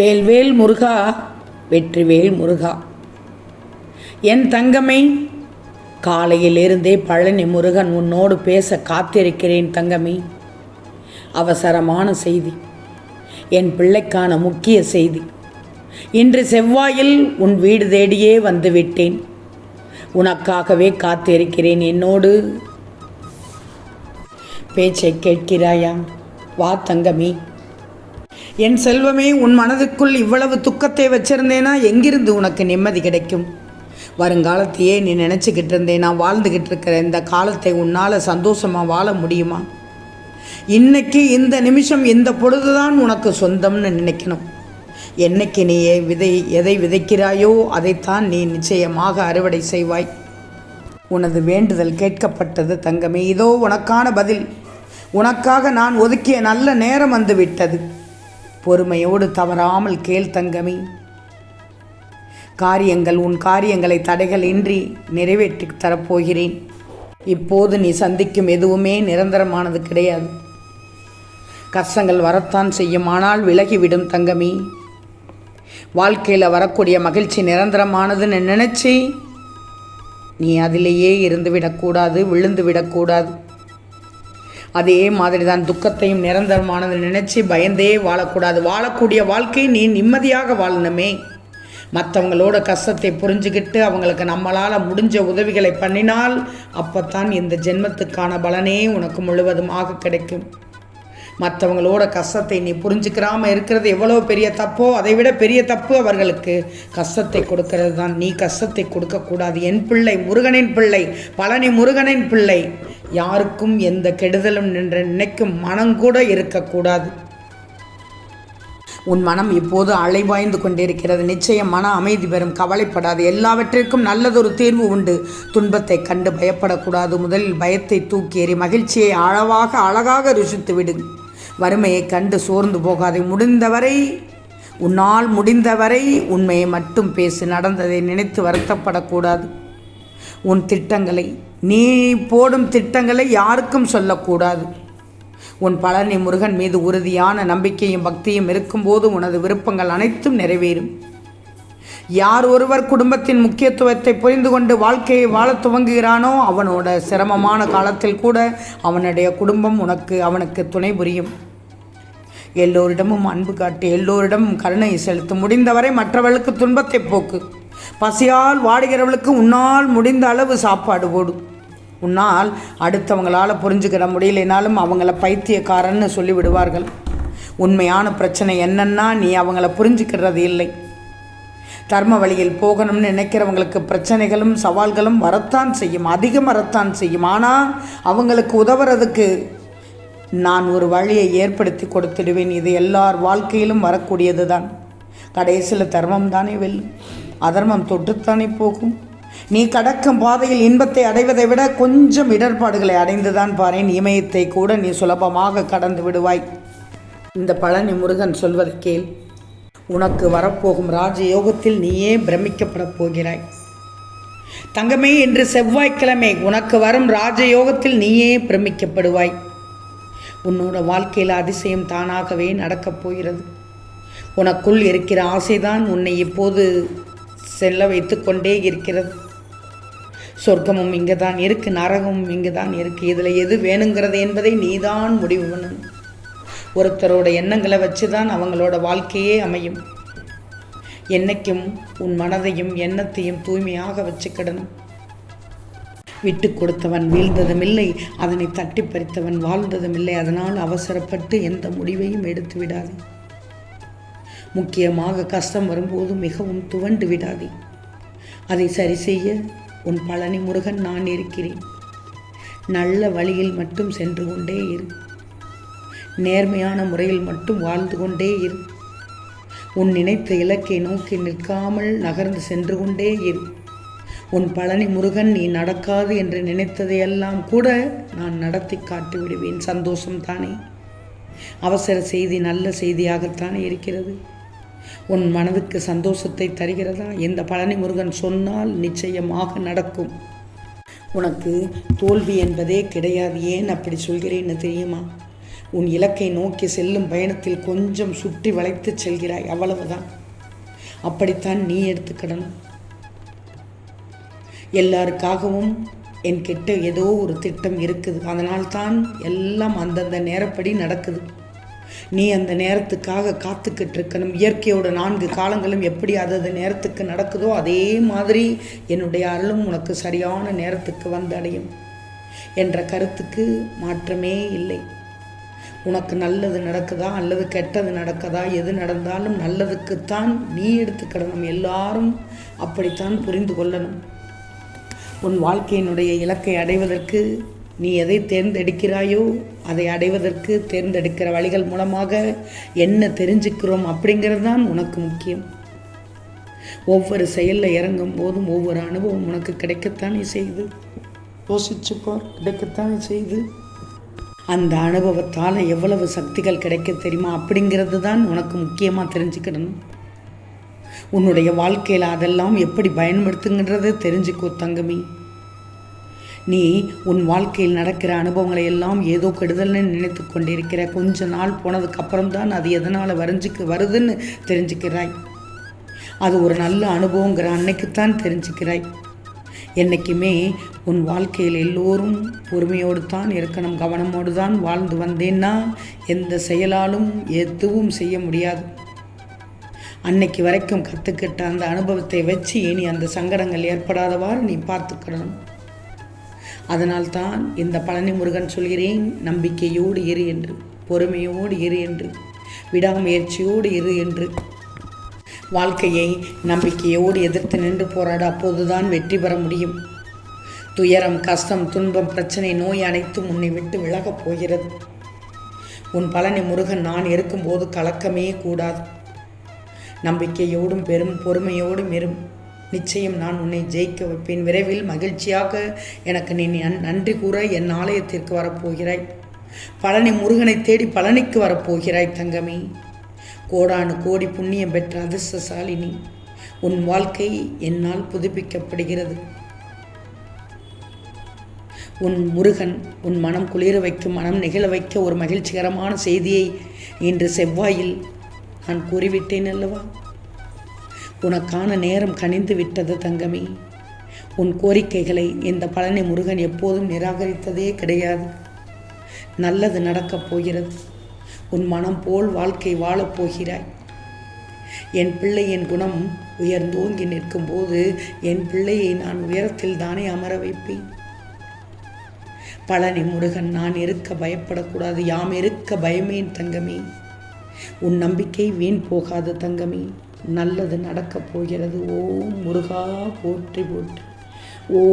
வேல்வேல் முருகா வெற்றிவேல் முருகா. என் தங்கமே காலையிலிருந்தே பழனி முருகன் உன்னோடு பேச காத்திருக்கிறேன் தங்கமே. அவசரமான செய்தி என் பிள்ளைக்கான முக்கிய செய்தி. இன்று செவ்வாயில் உன் வீடு தேடியே வந்துவிட்டேன். உனக்காகவே காத்திருக்கிறேன் என்னோடு. பேச்சை கேட்கிறாயா? வா தங்கமே. என் செல்வமே உன் மனதுக்குள் இவ்வளவு துக்கத்தை வச்சிருந்தேனா எங்கிருந்து உனக்கு நிம்மதி கிடைக்கும்? வருங்காலத்தையே நீ நினச்சிக்கிட்டு இருந்தேன் நான் வாழ்ந்துக்கிட்டு இருக்கிற இந்த காலத்தை உன்னால் சந்தோஷமாக வாழ முடியுமா? இன்னைக்கு இந்த நிமிஷம் இந்த பொழுதுதான் உனக்கு சொந்தம்னு நினைக்கணும். என்னைக்கு நீ விதை எதை விதைக்கிறாயோ அதைத்தான் நீ நிச்சயமாக அறுவடை செய்வாய். உனது வேண்டுதல் கேட்கப்பட்டது தங்கமே. இதோ உனக்கான பதில். உனக்காக நான் ஒதுக்கிய நல்ல நேரம் வந்து விட்டது. பொறுமையோடு தவறாமல் கேள் தங்கமே. காரியங்கள் உன் காரியங்களை தடைகள் இன்றி நிறைவேற்றி தரப்போகிறேன். இப்போது நீ சந்திக்கும் எதுவுமே நிரந்தரமானது கிடையாது. கஷ்டங்கள் வரத்தான் செய்யும் ஆனால் விலகிவிடும் தங்கமே. வாழ்க்கையில் வரக்கூடிய மகிழ்ச்சி நிரந்தரமானதுன்னு நினச்சி நீ அதிலேயே இருந்து விடக்கூடாது விழுந்து விடக்கூடாது அதே மாதிரி தான் துக்கத்தையும் நிரந்தரமானது நினச்சி பயந்தே வாழக்கூடாது. வாழக்கூடிய வாழ்க்கை நீ நிம்மதியாக வாழணுமே. மற்றவங்களோட கஷ்டத்தை புரிஞ்சுக்கிட்டு அவங்களுக்கு நம்மளால் முடிஞ்ச உதவிகளை பண்ணினால் அப்போத்தான் இந்த ஜென்மத்துக்கான பலனே உனக்கு முழுவதுமாக கிடைக்கும். மற்றவங்களோட கஷ்டத்தை நீ புரிஞ்சுக்கிறாமல் இருக்கிறது எவ்வளோ பெரிய தப்போ அதை விட பெரிய தப்பு அவர்களுக்கு. கஷ்டத்தை கொடுக்கறது தான் நீ கஷ்டத்தை கொடுக்கக்கூடாது. என் பிள்ளை முருகனின் பிள்ளை பழனி முருகனின் பிள்ளை. யாருக்கும் எந்த கெடுதலும் நின்று நினைக்கும் மனங்கூட இருக்கக்கூடாது. உன் மனம் இப்போது அலைவாய்ந்து கொண்டிருக்கிறது. நிச்சயம் மன அமைதி பெறும். கவலைப்படாது. எல்லாவற்றிற்கும் நல்லதொரு தீர்வு உண்டு. துன்பத்தை கண்டு பயப்படக்கூடாது. முதலில் பயத்தை தூக்கி எறி மகிழ்ச்சியை அளவாக அழகாக ருசித்து விடு. வறுமையை கண்டு சோர்ந்து போகாதே. முடிந்தவரை உன்னால் முடிந்தவரை உண்மையை மட்டும் பேசி. நடந்ததை நினைத்து வருத்தப்படக்கூடாது. உன் திட்டங்களை நீ போடும் திட்டங்களை யாருக்கும் சொல்லக்கூடாது. உன் பழனி முருகன் மீது உறுதியான நம்பிக்கையும் பக்தியும் இருக்கும்போது உனது விருப்பங்கள் அனைத்தும் நிறைவேறும். யார் ஒருவர் குடும்பத்தின் முக்கியத்துவத்தை புரிந்து கொண்டு வாழ்க்கையை வாழத் துவங்குகிறானோ அவனோட சிரமமான காலத்தில் கூட அவனுடைய குடும்பம் உனக்கு அவனுக்கு துணை புரியும். எல்லோரிடமும் அன்பு காட்டி எல்லோரிடமும் கருணை செலுத்து முடிந்தவரை மற்றவர்களுக்கு துன்பத்தை போக்கு. பசியால் வாடுகிறவளுக்கு உன்னால் முடிந்த அளவு சாப்பாடு போடும் உன்னால் அடுத்தவங்களால் புரிஞ்சுக்கிற முடியலைனாலும் அவங்கள பைத்தியக்காரன்னு சொல்லிவிடுவார்கள். உண்மையான பிரச்சனை என்னன்னா நீ அவங்கள புரிஞ்சுக்கிறது இல்லை. தர்ம வழியில் போகணும்னு நினைக்கிறவங்களுக்கு பிரச்சனைகளும் சவால்களும் வரத்தான் செய்யும் அதிகம் வரத்தான் செய்யும். ஆனால் அவங்களுக்கு உதவுறதுக்கு நான் ஒரு வழியை ஏற்படுத்தி கொடுத்துடுவேன். இது எல்லார் வாழ்க்கையிலும் வரக்கூடியது தான் கடைசியில் தர்மம் தானே வெல்லும். அதர்மம் தொட்டுத்தானே போகும். நீ கடக்கும் பாதையில் இன்பத்தை அடைவதை விட கொஞ்சம் இடர்பாடுகளை அடைந்துதான் பாரேன். இமயத்தை கூட நீ சுலபமாக கடந்து விடுவாய். இந்த பழனி முருகன் சொல்வதை கேள். உனக்கு வரப்போகும் ராஜயோகத்தில் நீயே பிரமிக்கப்படப் போகிறாய். தங்கமே இன்று செவ்வாய்க்கிழமை உனக்கு வரும் ராஜயோகத்தில் நீயே பிரமிக்கப்படுவாய். உன்னோட வாழ்க்கையில் அதிசயம் தானாகவே நடக்கப் போகிறது. உனக்குள் இருக்கிற ஆசைதான் உன்னை இப்போது செல்ல வைத்து கொண்டே இருக்கிறது. சொர்க்கமும் இங்கே தான் இருக்குது நரகமும் இங்கே தான் இருக்குது இதில் எது வேணுங்கிறது என்பதை நீதான் முடிவு பண்ணணும். ஒருத்தரோட எண்ணங்களை வச்சு தான் அவங்களோட வாழ்க்கையே அமையும். என்னைக்கும் உன் மனதையும் எண்ணத்தையும் தூய்மையாக வச்சுக்கிடணும். விட்டு கொடுத்தவன் வீழ்ந்ததுமில்லை அதனை தட்டி பறித்தவன் வாழ்ந்ததுமில்லை. அதனால் அவசரப்பட்டு எந்த முடிவையும் எடுத்து விடாதே முக்கியமாக கஷ்டம் வரும்போது மிகவும் துவண்டு விடாதே. அதை சரி செய்ய உன் பழனி முருகன் நான் இருக்கிறேன். நல்ல வழியில் மட்டும் சென்று கொண்டே இரு. நேர்மையான முறையில் மட்டும் வாழ்ந்து கொண்டே இரு. உன் நினைத்த இலக்கை நோக்கி நிற்காமல் நகர்ந்து சென்று கொண்டே இரு. உன் பழனி முருகன் நீ நடக்காது என்று நினைத்ததையெல்லாம் கூட நான் நடத்தி காட்டி விடுவேன். சந்தோஷம் தானே? அவசர செய்தி நல்ல செய்தியாகத்தானே இருக்கிறது. உன் மனதுக்கு சந்தோஷத்தை தருகிறதா? இந்த பழனி முருகன் சொன்னால் நிச்சயமாக நடக்கும். உனக்கு தோல்வி என்பதே கிடையாது. ஏன் அப்படி சொல்கிறேன்னு தெரியுமா? உன் இலக்கை நோக்கி செல்லும் பயணத்தில் கொஞ்சம் சுற்றி வளைத்து செல்கிறாய். அவ்வளவுதான். அப்படித்தான் நீ எடுத்துக்கிடணும் எல்லாருக்காகவும் என்கிட்ட ஏதோ ஒரு திட்டம் இருக்குது. அதனால்தான் எல்லாம் அந்தந்த நேரப்படி நடக்குது. நீ அந்த நேரத்துக்காக காத்துக்கிட்டு இருக்கணும் இயற்கையோட நான்கு காலங்களும் எப்படி அதது நேரத்துக்கு நடக்குதோ அதே மாதிரி என்னுடைய அருளும் உனக்கு சரியான நேரத்துக்கு வந்தடையும் என்ற கருத்துக்கு மாற்றமே இல்லை. உனக்கு நல்லது நடக்குதா? அல்லது கெட்டது நடக்குதா? எது நடந்தாலும் நல்லதுக்குத்தான் நீ எடுத்துக்கிடணும். எல்லாரும் அப்படித்தான் புரிந்து கொள்ளணும். உன் வாழ்க்கையினுடைய இலக்கை அடைவதற்கு நீ எதை தேர்ந்தெடுக்கிறாயோ அதை அடைவதற்கு தேர்ந்தெடுக்கிற வழிகள் மூலமாக என்ன தெரிஞ்சுக்கிறோம் அப்படிங்கிறது தான் உனக்கு முக்கியம். ஒவ்வொரு செயலில் இறங்கும் போதும் ஒவ்வொரு அனுபவம் உனக்கு கிடைக்கத்தானே செய்து யோசிச்சுப்பார் கிடைக்கத்தானே செய்யுது. அந்த அனுபவத்தால் எவ்வளவு சக்திகள் கிடைக்க தெரியுமா அப்படிங்கிறது தான் உனக்கு முக்கியமாக தெரிஞ்சுக்கிடணும். உன்னுடைய வாழ்க்கையில் அதெல்லாம் எப்படி பயன்படுத்துங்கன்றதை தெரிஞ்சுக்கோ தங்கமி. நீ உன் வாழ்க்கையில் நடக்கிற அனுபவங்களை எல்லாம் ஏதோ கெடுதல்னு நினைத்து கொண்டிருக்கிற. கொஞ்ச நாள் போனதுக்கப்புறம் தான் அது எதனால் வரைஞ்சிக்கு வருதுன்னு தெரிஞ்சுக்கிறாய். அது ஒரு நல்ல அனுபவங்கிற அன்னைக்குத்தான் தெரிஞ்சுக்கிறாய். என்றைக்குமே உன் வாழ்க்கையில் எல்லோரும் பொறுமையோடு தான் இருக்கணும் கவனமோடு தான் வாழ்ந்து வந்தேன்னா எந்த செயலாலும் எதுவும் செய்ய முடியாது. அன்னைக்கு வரைக்கும் கற்றுக்கிட்ட அந்த அனுபவத்தை வச்சு இனி அந்த சங்கடங்கள் ஏற்படாதவாறு நீ பார்த்துக்கிடணும் அதனால்தான் இந்த பழனி முருகன் சொல்கிறேன் நம்பிக்கையோடு இரு என்று பொறுமையோடு இரு என்று விடாமுயற்சியோடு இரு என்று. வாழ்க்கையை நம்பிக்கையோடு எதிர்த்து நின்று போராட அப்போதுதான் வெற்றி பெற முடியும். துயரம் கஷ்டம் துன்பம் பிரச்சனை நோய் அனைத்தும் உன்னை விட்டு விலகப் போகிறது. உன் பழனி முருகன் நான் இருக்கும்போது கலக்கமே கூடாது. நம்பிக்கையோடும் பெரும் பொறுமையோடும் இரும் நிச்சயம் நான் உன்னை ஜெயிக்க வைப்பேன். விரைவில் மகிழ்ச்சியாக எனக்கு நீ நன்றி கூற என் ஆலயத்திற்கு வரப்போகிறாய். பழனி முருகனை தேடி பழனிக்கு வரப்போகிறாய் தங்கமே. கோடானு கோடி புண்ணியம் பெற்ற அதிர்ஷ்டசாலினி உன் வாழ்க்கை என்னால் புதுப்பிக்கப்படுகிறது. உன் முருகன் உன் மனம் குளிர வைக்கும் மனம் நிகழ வைக்க ஒரு மகிழ்ச்சிகரமான செய்தியை இன்று செவ்வாயில் நான் கூறிவிட்டேன் அல்லவா? உனக்கான நேரம் கனிந்து விட்டது தங்கமே. உன் கோரிக்கைகளை இந்த பழனி முருகன் எப்போதும் நிராகரித்ததே கிடையாது. நல்லது நடக்கப் போகிறது. உன் மனம் போல் வாழ்க்கை வாழப் போகிறாய். என் பிள்ளையின் குணம் உயர்ந்தோங்கி நிற்கும்போது என் பிள்ளையை நான் உயரத்தில் தானே அமர வைப்பேன். பழனி முருகன் நான் இருக்க பயப்படக்கூடாது. யாம் இருக்க பயமேன் தங்கமே. உன் நம்பிக்கை வீண் போகாது தங்கமே. நல்லது நடக்கப் போகிறது. ஓம் முருகா போற்றி போற்றி. ஓ